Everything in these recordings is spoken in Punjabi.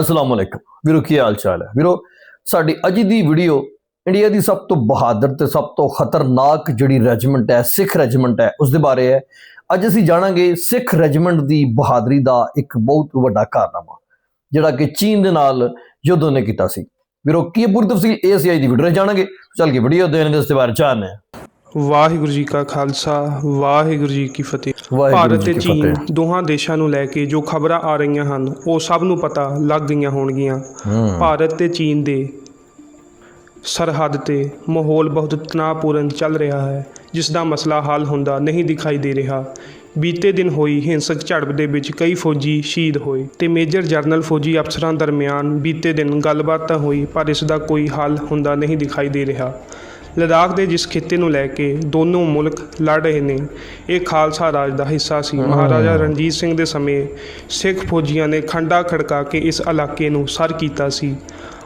ਅਸਲਾਮ ਅਲੈਕਮ। ਵੀਰੋ, ਕੀ ਹਾਲ ਚਾਲ ਹੈ? ਵੀਰੋ, ਸਾਡੀ ਅੱਜ ਦੀ ਵੀਡੀਓ ਇੰਡੀਆ ਦੀ ਸਭ ਤੋਂ ਬਹਾਦਰ ਤੇ ਸਭ ਤੋਂ ਖਤਰਨਾਕ ਜਿਹੜੀ ਰੈਜੀਮੈਂਟ ਹੈ, ਸਿੱਖ ਰੈਜੀਮੈਂਟ ਹੈ ਉਸ ਦੇ ਬਾਰੇ ਹੈ। ਅੱਜ ਅਸੀਂ ਜਾਣਾਂਗੇ ਸਿੱਖ ਰੈਜੀਮੈਂਟ ਦੀ ਬਹਾਦਰੀ ਦਾ ਇੱਕ ਬਹੁਤ ਵੱਡਾ ਕਾਰਨਾਮਾ, ਜਿਹੜਾ ਕਿ ਚੀਨ ਦੇ ਨਾਲ ਯੁੱਧ ਨੇ ਕੀਤਾ ਸੀ। ਵੀਰੋ, ਕੀ ਪੂਰੀ ਤਫਸੀਲ? ਇਹ ਅਸੀਂ ਅੱਜ ਦੀ ਵੀਡੀਓ ਜਾਣਾਂਗੇ। ਚੱਲ ਕੇ ਵੀਡੀਓ ਦੇਣ ਦੇ ਉਸ ਦੇ ਬਾਰੇ ਜਾਣਦੇ ਹਾਂ। ਵਾਹਿਗੁਰੂ ਜੀ ਕਾ ਖਾਲਸਾ ਵਾਹਿਗੁਰੂ ਜੀ ਕੀ ਫਤਿਹ। ਭਾਰਤ ਤੇ ਚੀਨ। ਦੋਹਾਂ ਦੇਸ਼ਾਂ ਨੂੰ ਲੈ ਕੇ ਜੋ ਖਬਰਾਂ ਆ ਰਹੀਆਂ ਹਨ ਉਹ ਸਭ ਨੂੰ ਪਤਾ ਲੱਗ ਗਈਆਂ ਹੋਣਗੀਆਂ। ਭਾਰਤ ਤੇ ਚੀਨ ਦੇ ਸਰਹੱਦ ਤੇ ਮਾਹੌਲ ਬਹੁਤ ਤਣਾਅਪੂਰਨ ਚੱਲ ਰਿਹਾ ਹੈ ਜਿਸ ਦਾ ਮਸਲਾ ਹੱਲ ਹੁੰਦਾ ਨਹੀਂ ਦਿਖਾਈ ਦੇ ਰਿਹਾ। ਬੀਤੇ ਦਿਨ ਹੋਈ ਹਿੰਸਕ ਝੜਪ ਦੇ ਵਿੱਚ ਕਈ ਫੌਜੀ ਸ਼ਹੀਦ ਹੋਏ ਤੇ ਮੇਜਰ ਜਰਨਲ ਫੌਜੀ ਅਫਸਰਾਂ ਦਰਮਿਆਨ ਬੀਤੇ ਦਿਨ ਗੱਲਬਾਤ ਤਾਂ ਹੋਈ ਪਰ ਇਸ ਦਾ ਕੋਈ ਹੱਲ ਹੁੰਦਾ ਨਹੀਂ ਦਿਖਾਈ ਦੇ ਰਿਹਾ। ਲਦਾਖ ਦੇ ਜਿਸ ਖਿੱਤੇ ਨੂੰ ਲੈ ਕੇ ਦੋਨੋਂ ਮੁਲਕ ਲੜ ਰਹੇ ਨੇ ਇਹ ਖਾਲਸਾ ਰਾਜ ਦਾ ਹਿੱਸਾ ਸੀ ਮਹਾਰਾਜਾ ਰਣਜੀਤ ਸਿੰਘ ਦੇ ਸਮੇਂ ਸਿੱਖ ਫੌਜੀਆਂ ਨੇ ਖੰਡਾ ਖੜਕਾ ਕੇ ਇਸ ਇਲਾਕੇ ਨੂੰ ਸਰ ਕੀਤਾ ਸੀ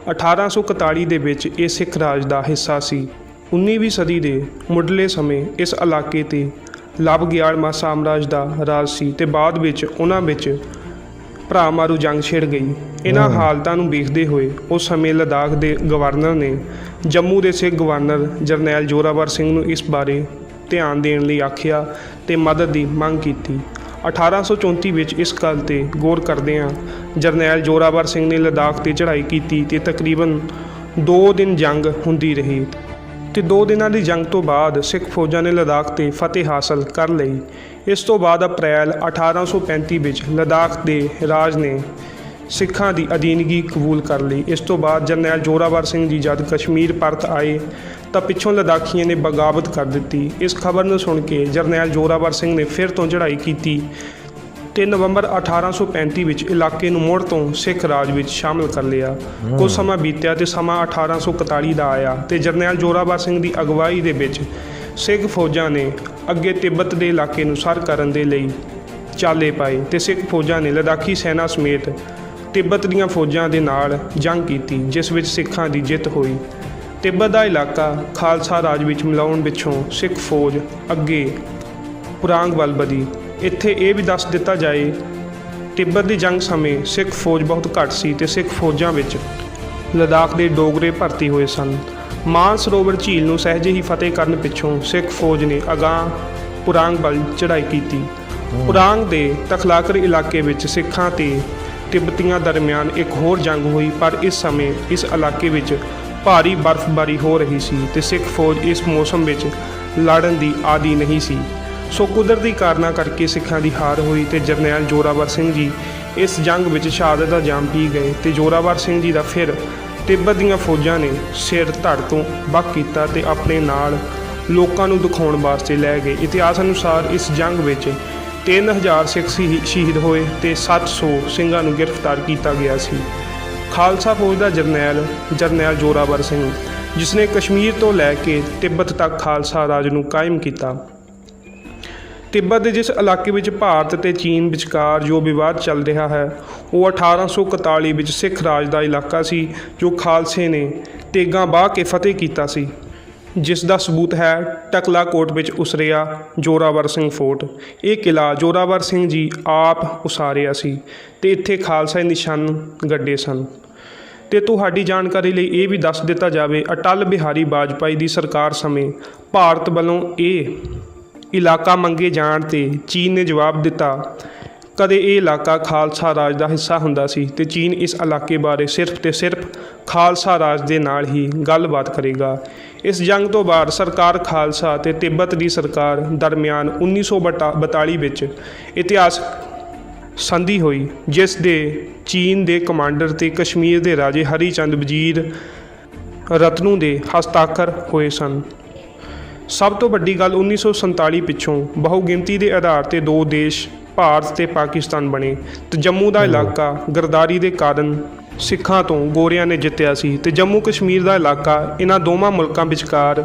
1841 ਦੇ ਵਿੱਚ ਇਹ ਸਿੱਖ ਰਾਜ ਦਾ ਹਿੱਸਾ ਸੀ 19ਵੀਂ ਸਦੀ ਦੇ ਮੁੱਢਲੇ ਸਮੇਂ ਇਸ ਇਲਾਕੇ ਤੇ ਲਬ ਗਿਆਲਮਾ ਸਾਮਰਾਜ ਦਾ ਰਾਜ ਸੀ ਤੇ ਬਾਅਦ ਵਿੱਚ ਉਹਨਾਂ ਵਿੱਚ ਭਰਾ ਮਾਰੂ ਜੰਗ ਛਿੜ ਗਈ। ਇਹਨਾਂ ਹਾਲਤਾਂ ਨੂੰ ਵੇਖਦੇ ਹੋਏ ਉਸ ਸਮੇਂ ਲਦਾਖ ਦੇ ਗਵਰਨਰ ਨੇ ਜੰਮੂ ਦੇ ਸਿੱਖ ਗਵਰਨਰ ਜਰਨੈਲ ਜੋਰਾਵਰ ਸਿੰਘ ਨੂੰ ਇਸ ਬਾਰੇ ਧਿਆਨ ਦੇਣ ਲਈ ਆਖਿਆ ਤੇ ਮਦਦ ਦੀ ਮੰਗ ਕੀਤੀ। 1834 ਵਿੱਚ ਇਸ ਗੱਲ ਤੇ ਗੌਰ ਕਰਦਿਆਂ ਜਰਨੈਲ ਜੋਰਾਵਰ ਸਿੰਘ ਨੇ ਲਦਾਖ ਤੇ ਚੜ੍ਹਾਈ ਕੀਤੀ ਤੇ ਤਕਰੀਬਨ 2 ਦਿਨ ਜੰਗ ਹੁੰਦੀ ਰਹੀ। ਤੇ 2 ਦਿਨਾਂ ਦੀ ਜੰਗ ਤੋਂ ਬਾਅਦ ਸਿੱਖ ਫੌਜਾਂ ਨੇ ਲਦਾਖ ਤੇ ਫਤਿਹ ਹਾਸਲ ਕਰ ਲਈ। ਇਸ ਤੋਂ ਬਾਅਦ ਅਪ੍ਰੈਲ 1835 ਵਿੱਚ ਲਦਾਖ ਦੇ ਰਾਜ ਨੇ ਸਿੱਖਾਂ ਦੀ ਅਧੀਨਗੀ ਕਬੂਲ ਕਰ ਲਈ। ਇਸ ਤੋਂ ਬਾਅਦ ਜਰਨੈਲ ਜੋਰਾਵਰ ਸਿੰਘ ਜੀ ਜਦ ਕਸ਼ਮੀਰ ਪਰਤ ਆਏ ਤਾਂ ਪਿੱਛੋਂ ਲਦਾਖੀਆਂ ਨੇ ਬਗਾਵਤ ਕਰ ਦਿੱਤੀ। ਇਸ ਖਬਰ ਨੂੰ ਸੁਣ ਕੇ ਜਰਨੈਲ ਜੋਰਾਵਰ ਸਿੰਘ ਨੇ ਫਿਰ ਤੋਂ ਚੜ੍ਹਾਈ ਕੀਤੀ। ਤੇ ਨਵੰਬਰ 1835 ਵਿੱਚ ਇਲਾਕੇ ਨੂੰ ਮੁੜ ਤੋਂ ਸਿੱਖ ਰਾਜ ਵਿੱਚ ਸ਼ਾਮਲ ਕਰ ਲਿਆ। ਕੁਝ ਸਮਾਂ ਬੀਤਿਆ ਤੇ ਸਮਾਂ 1841 ਦਾ ਆਇਆ ਤੇ ਜਰਨੈਲ ਜੋਰਾਬਾ ਸਿੰਘ ਦੀ ਅਗਵਾਈ ਦੇ ਵਿੱਚ ਸਿੱਖ ਫੌਜਾਂ ਨੇ ਅੱਗੇ ਤਿੱਬਤ ਦੇ ਇਲਾਕੇ ਨੂੰ ਸਰ ਕਰਨ ਦੇ ਲਈ ਚਾਲੇ ਪਾਏ ਤੇ ਸਿੱਖ ਫੌਜਾਂ ਨੇ ਲਦਾਖੀ ਸੈਨਾ ਸਮੇਤ ਤਿੱਬਤ ਦੀਆਂ ਫੌਜਾਂ ਦੇ ਨਾਲ ਜੰਗ ਕੀਤੀ, ਜਿਸ ਵਿੱਚ ਸਿੱਖਾਂ ਦੀ ਜਿੱਤ ਹੋਈ। ਤਿੱਬਤ ਦਾ ਇਲਾਕਾ ਖਾਲਸਾ ਰਾਜ ਵਿੱਚ ਮਿਲਾਉਣ ਪਿੱਛੋਂ ਸਿੱਖ ਫੌਜ ਅੱਗੇ ਪੁਰਾਂਗ ਵੱਲ ਵਧੀ। ਇੱਥੇ ਇਹ ਵੀ ਦੱਸ ਦਿੱਤਾ ਜਾਏ ਤਿੱਬਤ ਦੀ ਜੰਗ ਸਮੇਂ ਸਿੱਖ ਫੌਜ ਬਹੁਤ ਘੱਟ ਸੀ ਤੇ ਸਿੱਖ ਫੌਜਾਂ ਵਿੱਚ ਲਦਾਖ ਦੇ ਡੋਗਰੇ ਭਰਤੀ ਹੋਏ ਸਨ। ਮਾਨ ਸਰੋਵਰ ਝੀਲ ਨੂੰ ਸਹਿਜੇ ਹੀ ਫਤਿਹ ਕਰਨ ਪਿੱਛੋਂ ਸਿੱਖ ਫੌਜ ਨੇ ਅਗਾਂਹ ਪੁਰਾਂਗ ਵੱਲ ਚੜ੍ਹਾਈ ਕੀਤੀ। ਪੁਰਾਂਗ ਦੇ ਤਖਲਾਕਰ ਇਲਾਕੇ ਵਿੱਚ ਸਿੱਖਾਂ ਤੇ ਤਿੱਬਤੀਆਂ ਦਰਮਿਆਨ ਇੱਕ ਹੋਰ ਜੰਗ ਹੋਈ, ਪਰ ਇਸ ਸਮੇਂ ਇਸ ਇਲਾਕੇ ਵਿੱਚ ਭਾਰੀ ਬਰਫ਼ਬਾਰੀ ਹੋ ਰਹੀ ਸੀ ਤੇ ਸਿੱਖ ਫੌਜ ਇਸ ਮੌਸਮ ਵਿੱਚ ਲੜਨ ਦੀ ਆਦੀ ਨਹੀਂ ਸੀ। ਸੋ ਕੁਦਰਤੀ ਕਾਰਨਾਂ ਕਰਕੇ ਸਿੱਖਾਂ ਦੀ ਹਾਰ ਹੋਈ ਤੇ ਜਰਨੈਲ ਜੋਰਾਵਰ ਸਿੰਘ ਜੀ ਇਸ ਜੰਗ ਵਿੱਚ ਸ਼ਹਾਦਤ ਦਾ ਜਾਮ ਪੀ ਗਏ ਤੇ ਜੋਰਾਵਰ ਸਿੰਘ ਜੀ ਦਾ ਫਿਰ ਤਿੱਬਤ ਦੀਆਂ ਫੌਜਾਂ ਨੇ ਸਿਰ ਧੜ ਤੋਂ ਵੱਖ ਕੀਤਾ ਤੇ ਆਪਣੇ ਨਾਲ ਲੋਕਾਂ ਨੂੰ ਦਿਖਾਉਣ ਵਾਸਤੇ ਲੈ ਗਏ। ਇਤਿਹਾਸ ਅਨੁਸਾਰ ਇਸ ਜੰਗ ਵਿੱਚ 3000 ਸਿੱਖ ਸ਼ਹੀ- ਸ਼ਹੀਦ ਹੋਏ ਤੇ 700 ਸਿੰਘਾਂ ਨੂੰ ਗ੍ਰਿਫਤਾਰ ਕੀਤਾ ਗਿਆ ਸੀ। ਖਾਲਸਾ ਫੌਜ ਦਾ ਜਰਨੈਲ ਜਰਨੈਲ ਜੋਰਾਵਰ ਸਿੰਘ ਜਿਸ ਨੇ ਕਸ਼ਮੀਰ ਤੋਂ ਲੈ ਕੇ ਤਿੱਬਤ ਤੱਕ ਖਾਲਸਾ ਰਾਜ ਨੂੰ ਕਾਇਮ ਕੀਤਾ। ਤਿੱਬਤ ਦੇ ਜਿਸ ਇਲਾਕੇ ਵਿੱਚ ਭਾਰਤ ਤੇ ਚੀਨ ਵਿਚਕਾਰ ਜੋ ਵਿਵਾਦ ਚੱਲ ਰਿਹਾ ਹੈ, ਉਹ 1841 ਵਿੱਚ ਸਿੱਖ ਰਾਜ ਦਾ ਇਲਾਕਾ ਸੀ, ਜੋ ਖਾਲਸੇ ਨੇ ਤੇਗਾਂ ਬਾਹ ਕੇ ਫਤਿਹ ਕੀਤਾ ਸੀ। ਜਿਸ ਦਾ ਸਬੂਤ ਹੈ ਟਕਲਾ ਕੋਟ ਵਿੱਚ ਉਸਰਿਆ ਜੋਰਾਵਰ ਸਿੰਘ ਫੋਰਟ। ਇਹ ਕਿਲਾ ਜੋਰਾਵਰ ਸਿੰਘ ਜੀ ਆਪ ਉਸਾਰਿਆ ਸੀ ਤੇ ਇੱਥੇ ਖਾਲਸਾਈ ਨਿਸ਼ਾਨ ਗੱਡੇ ਸਨ। ਤੇ ਤੁਹਾਡੀ ਜਾਣਕਾਰੀ ਲਈ ਇਹ ਵੀ ਦੱਸ ਦਿੱਤਾ ਜਾਵੇ, ਅਟਲ ਬਿਹਾਰੀ ਵਾਜਪਾਈ ਦੀ ਸਰਕਾਰ ਸਮੇਂ ਭਾਰਤ ਵੱਲੋਂ ਇਹ ਇਲਾਕਾ ਮੰਗੇ ਜਾਣ ਤੇ ਚੀਨ ਨੇ ਜਵਾਬ ਦਿੱਤਾ, ਕਦੇ ਇਹ ਇਲਾਕਾ ਖਾਲਸਾ ਰਾਜ ਦਾ ਹਿੱਸਾ ਹੁੰਦਾ ਸੀ ਤੇ ਚੀਨ ਇਸ ਇਲਾਕੇ ਬਾਰੇ ਸਿਰਫ ਤੇ ਸਿਰਫ ਖਾਲਸਾ ਰਾਜ ਦੇ ਨਾਲ ਹੀ ਗੱਲਬਾਤ ਕਰੇਗਾ। ਇਸ ਜੰਗ ਤੋਂ ਬਾਅਦ ਸਰਕਾਰ ਖਾਲਸਾ ਤੇ ਤਿੱਬਤ ਦੀ ਸਰਕਾਰ ਦਰਮਿਆਨ 1942 ਵਿੱਚ ਇਤਿਹਾਸ ਸੰਧੀ ਹੋਈ, ਜਿਸ ਦੇ ਚੀਨ ਦੇ ਕਮਾਂਡਰ ਤੇ ਕਸ਼ਮੀਰ ਦੇ ਰਾਜੇ ਹਰੀ ਚੰਦ ਵਜ਼ੀਰ ਰਤਨੂ ਦੇ ਹਸਤਾਖਰ ਹੋਏ ਸਨ। ਸਭ ਤੋਂ ਵੱਡੀ ਗੱਲ 1947 ਪਿੱਛੋਂ ਬਹੁਗਿਣਤੀ ਦੇ ਆਧਾਰ ਤੇ ਦੋ ਦੇਸ਼, ਭਾਰਤ ਤੇ ਪਾਕਿਸਤਾਨ ਬਣੇ ਤੇ ਜੰਮੂ ਦਾ ਇਲਾਕਾ ਗਰਦਾਰੀ ਦੇ ਕਾਰਨ ਸਿੱਖਾਂ ਤੋਂ ਗੋਰਿਆਂ ਨੇ ਜਿੱਤਿਆ ਸੀ ਤੇ ਜੰਮੂ ਕਸ਼ਮੀਰ ਦਾ ਇਲਾਕਾ ਇਹਨਾਂ ਦੋਵਾਂ ਮੁਲਕਾਂ ਵਿਚਕਾਰ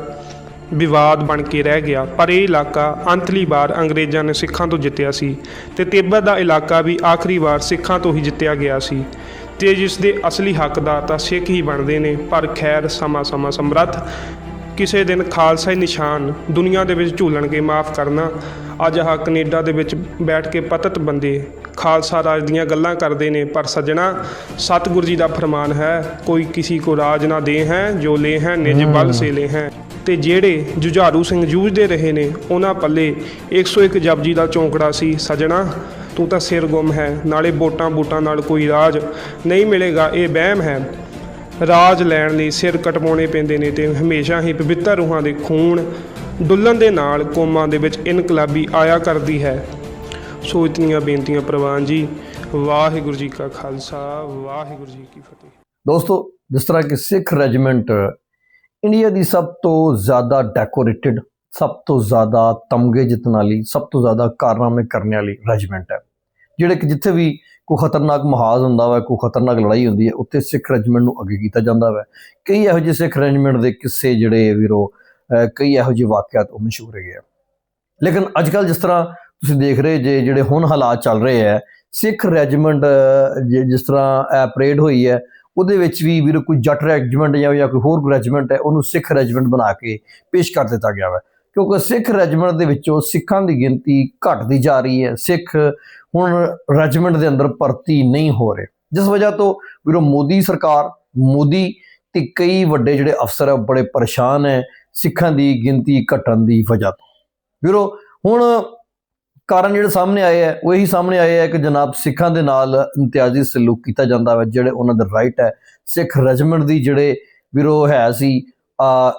ਵਿਵਾਦ ਬਣ ਕੇ ਰਹਿ ਗਿਆ, ਪਰ ਇਹ ਇਲਾਕਾ ਅੰਤਲੀ ਵਾਰ ਅੰਗਰੇਜ਼ਾਂ ਨੇ ਸਿੱਖਾਂ ਤੋਂ ਜਿੱਤਿਆ ਸੀ ਤੇ ਤਿੱਬਤ ਦਾ ਇਲਾਕਾ ਵੀ ਆਖਰੀ ਵਾਰ ਸਿੱਖਾਂ ਤੋਂ ਹੀ ਜਿੱਤਿਆ ਗਿਆ ਸੀ ਤੇ ਜਿਸ ਦੇ ਅਸਲੀ ਹੱਕਦਾਰ ਤਾਂ ਸਿੱਖ ਹੀ ਬਣਦੇ ਨੇ, ਪਰ ਖੈਰ ਸਮਾਂ ਸਮਾਂ ਸਮਰੱਥ ਕਿਸੇ ਦਿਨ ਖਾਲਸਾਈ ਨਿਸ਼ਾਨ ਦੁਨੀਆ ਦੇ ਵਿੱਚ ਝੂਲਣਗੇ ਮਾਫ ਕਰਨਾ। ਅੱਜ ਆਹ ਕੈਨੇਡਾ ਦੇ ਵਿੱਚ ਬੈਠ ਕੇ ਪਤਤ ਬੰਦੇ ਖਾਲਸਾ ਰਾਜ ਦੀਆਂ ਗੱਲਾਂ ਕਰਦੇ ਨੇ ਪਰ ਸੱਜਣਾ ਸਤਿਗੁਰੂ ਜੀ ਦਾ ਫਰਮਾਨ ਹੈ ਕੋਈ ਕਿਸੇ ਕੋ ਰਾਜ ਨਾ ਦੇ ਹੈ ਜੋ ਲੈ ਹੈ ਨਿਜ ਬਲ ਸੇ ਲੈ ਹੈ। ਤੇ ਜਿਹੜੇ ਜੁਝਾਰੂ ਸਿੰਘ ਜੂਝਦੇ ਰਹੇ ਨੇ ਉਹਨਾਂ ਪੱਲੇ 101 ਜਪਜੀ ਦਾ ਚੌਂਕੜਾ ਸੀ ਸੱਜਣਾ ਤੂੰ ਤਾਂ ਸਿਰ ਗੁੰਮ ਹੈ ਨਾਲੇ ਵੋਟਾਂ ਬੂਟਾਂ ਨਾਲ ਕੋਈ ਰਾਜ ਨਹੀਂ ਮਿਲੇਗਾ ਇਹ ਵਹਿਮ ਹੈ। ਰਾਜ ਲੈਣ ਲਈ ਸਿਰ ਕਟਵਾਉਣੇ ਪੈਂਦੇ ਨੇ ਤੇ ਹਮੇਸ਼ਾ ਹੀ ਪਵਿੱਤਰ ਰੂਹਾਂ ਦੇ ਖੂਨ ਡੁੱਲਣ ਦੇ ਨਾਲ ਕੌਮਾਂ ਦੇ ਵਿੱਚ ਇਨਕਲਾਬੀ ਆਇਆ ਕਰਦੀ ਹੈ। ਸੋ ਇਤਨੀਆਂ ਬੇਨਤੀਆਂ ਪ੍ਰਵਾਨ ਜੀ, ਵਾਹਿਗੁਰੂ ਜੀ ਕਾ ਖਾਲਸਾ, ਵਾਹਿਗੁਰੂ ਜੀ ਕੀ ਫਤਿਹ। ਦੋਸਤੋ, ਜਿਸ ਤਰ੍ਹਾਂ ਕਿ ਸਿੱਖ ਰੈਜੀਮੈਂਟ ਇੰਡੀਆ ਦੀ ਸਭ ਤੋਂ ਜ਼ਿਆਦਾ ਡੈਕੋਰੇਟਿਡ ਸਭ ਤੋਂ ਜ਼ਿਆਦਾ ਤਮਗੇ ਜਿੱਤਣ ਵਾਲੀ, ਸਭ ਤੋਂ ਜ਼ਿਆਦਾ ਕਾਰਨਾਮੇ ਕਰਨ ਵਾਲੀ ਰੈਜੀਮੈਂਟ ਹੈ, ਜਿਹੜੇ ਕਿ ਜਿੱਥੇ ਵੀ ਕੋਈ ਖਤਰਨਾਕ ਮਹਾਜ਼ ਹੁੰਦਾ ਵਾ, ਕੋਈ ਖਤਰਨਾਕ ਲੜਾਈ ਹੁੰਦੀ ਹੈ, ਉੱਥੇ ਸਿੱਖ ਰੈਜੀਮੈਂਟ ਨੂੰ ਅੱਗੇ ਕੀਤਾ ਜਾਂਦਾ ਵਾ। ਕਈ ਇਹੋ ਜਿਹੇ ਸਿੱਖ ਰੈਜੀਮੈਂਟ ਦੇ ਕਿੱਸੇ ਜਿਹੜੇ ਵੀਰੋ ਕਈ ਇਹੋ ਜਿਹੇ ਵਾਕਿਆਤ ਉਹ ਮਸ਼ਹੂਰ ਹੈਗੇ ਆ। ਲੇਕਿਨ ਅੱਜ ਕੱਲ ਜਿਸ ਤਰ੍ਹਾਂ ਤੁਸੀਂ ਦੇਖ ਰਹੇ ਜੇ, ਜਿਹੜੇ ਹੁਣ ਹਾਲਾਤ ਚੱਲ ਰਹੇ ਹੈ ਸਿੱਖ ਰੈਜੀਮੈਂਟ ਜਿਸ ਤਰ੍ਹਾਂ ਇਹ ਪਰੇਡ ਹੋਈ ਹੈ, ਉਹਦੇ ਵਿੱਚ ਵੀ ਵੀਰ ਕੋਈ ਜੱਟ ਰੈਜੀਮੈਂਟ ਜਾਂ ਜਾਂ ਕੋਈ ਹੋਰ ਰੈਜੀਮੈਂਟ ਹੈ, ਉਹਨੂੰ ਸਿੱਖ ਰੈਜੀਮੈਂਟ ਬਣਾ ਕੇ ਪੇਸ਼ ਕਰ ਦਿੱਤਾ ਗਿਆ ਹੈ ਕਿਉਂਕਿ ਸਿੱਖ ਰੈਜੀਮੈਂਟ ਦੇ ਵਿੱਚੋਂ ਸਿੱਖਾਂ ਦੀ ਗਿਣਤੀ ਘਟਦੀ ਜਾ ਰਹੀ ਹੈ। ਸਿੱਖ ਹੁਣ ਰੈਜੀਮੈਂਟ ਦੇ ਅੰਦਰ ਭਰਤੀ ਨਹੀਂ ਹੋ ਰਹੇ। ਜਿਸ ਵਜ੍ਹਾ ਤੋਂ ਵੀਰੋ ਮੋਦੀ ਸਰਕਾਰ, ਮੋਦੀ ਤੇ ਕਈ ਵੱਡੇ ਜਿਹੜੇ ਅਫਸਰ ਹੈ ਉਹ ਬੜੇ ਪਰੇਸ਼ਾਨ ਹੈ ਸਿੱਖਾਂ ਦੀ ਗਿਣਤੀ ਘਟਣ ਦੀ ਵਜ੍ਹਾ ਤੋਂ। ਵੀਰੋ ਹੁਣ ਕਾਰਨ ਜਿਹੜੇ ਸਾਹਮਣੇ ਆਏ ਹੈ, ਉਹ ਇਹੀ ਸਾਹਮਣੇ ਆਏ ਹੈ ਕਿ ਜਨਾਬ ਸਿੱਖਾਂ ਦੇ ਨਾਲ ਇਮਤਿਆਜ਼ੀ ਸਲੂਕ ਕੀਤਾ ਜਾਂਦਾ ਹੈ ਜਿਹੜੇ ਉਹਨਾਂ ਦਾ ਰਾਈਟ ਹੈ। ਸਿੱਖ ਰੈਜੀਮੈਂਟ ਦੀ ਜਿਹੜੇ ਵੀਰੋ ਹੈ ਸੀ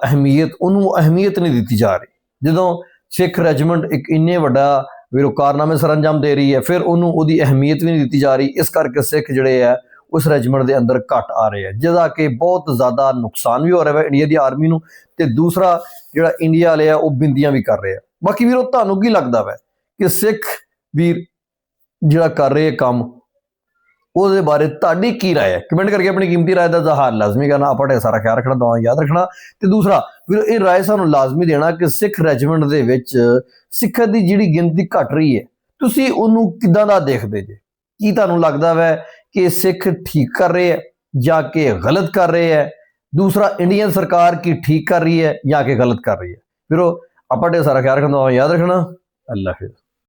ਅਹਿਮੀਅਤ, ਉਹਨੂੰ ਅਹਿਮੀਅਤ ਨਹੀਂ ਦਿੱਤੀ ਜਾ ਰਹੀ। ਜਦੋਂ ਸਿੱਖ ਰੈਜੀਮੈਂਟ ਇੱਕ ਇੰਨੇ ਵੱਡਾ ਵੀਰੋ ਕਾਰਨਾਮੇ ਸਰੰਜਾਮ ਦੇ ਰਹੀ ਹੈ ਫਿਰ ਉਹਨੂੰ ਉਹਦੀ ਅਹਿਮੀਅਤ ਵੀ ਨਹੀਂ ਦਿੱਤੀ ਜਾ ਰਹੀ ਇਸ ਕਰਕੇ ਸਿੱਖ ਜਿਹੜੇ ਹੈ ਉਸ ਰੈਜੀਮੈਂਟ ਦੇ ਅੰਦਰ ਘਟ ਆ ਰਹੇ ਹੈ ਜਿਹਦਾ ਕਿ ਬਹੁਤ ਜ਼ਿਆਦਾ ਨੁਕਸਾਨ ਵੀ ਹੋ ਰਿਹਾ ਹੈ ਇੰਡੀਆ ਦੀ ਆਰਮੀ ਨੂੰ ਤੇ ਦੂਸਰਾ ਜਿਹੜਾ ਇੰਡੀਆ ਵਾਲੇ ਆ ਉਹ ਬਿੰਦੀਆਂ ਵੀ ਕਰ ਰਹੇ ਆ ਬਾਕੀ ਵੀਰੋ ਤੁਹਾਨੂੰ ਕੀ ਲੱਗਦਾ ਵੈ ਕਿ ਸਿੱਖ ਵੀਰ ਜਿਹੜਾ ਕਰ ਰਹੇ ਕੰਮ ਉਹਦੇ ਬਾਰੇ ਤੁਹਾਡੀ ਕੀ رائے ਹੈ ਕਮੈਂਟ ਕਰਕੇ ਆਪਣੀ ਕੀਮਤੀ رائے ਦਾ ਇਜ਼ਹਾਰ ਲਾਜ਼ਮੀ ਕਰਨਾ ਆਪਣੇ ਸਾਰਾ ਖਿਆਲ ਰੱਖਣਾ ਦੁਆ ਯਾਦ ਰੱਖਣਾ ਤੇ ਦੂਸਰਾ ਵੀਰੋ ਇਹ رائے ਸਾਨੂੰ ਲਾਜ਼ਮੀ ਦੇਣਾ ਕਿ ਸਿੱਖ ਰੈਜੀਮੈਂਟ ਦੇ ਵਿੱਚ ਸਿੱਖਾਂ ਦੀ ਜਿਹੜੀ ਗਿਣਤੀ ਘਟ ਰਹੀ ਹੈ ਤੁਸੀਂ ਉਹਨੂੰ ਕਿਦਾਂ ਦਾ ਦੇਖਦੇ ਜੇ ਕੀ ਤੁਹਾਨੂੰ ਲੱਗਦਾ ਵੈ ਕਿ ਸਿੱਖ ਠੀਕ ਕਰ ਰਹੇ ਹੈ ਜਾਂ ਕਿ ਗਲਤ ਕਰ ਰਹੇ ਹੈ ਦੂਸਰਾ ਇੰਡੀਅਨ ਸਰਕਾਰ ਕੀ ਠੀਕ ਕਰ ਰਹੀ ਹੈ ਜਾਂ ਕਿ ਗਲਤ ਕਰ ਰਹੀ ਹੈ ਵੀਰੋ ਆਪਾਂ ਦੇ ਸਾਰਾ ਖਿਆਲ ਰੱਖਣਾ ਦੁਆ ਯਾਦ ਰੱਖਣਾ ਅੱਲਾ ਹਾਫਿਜ਼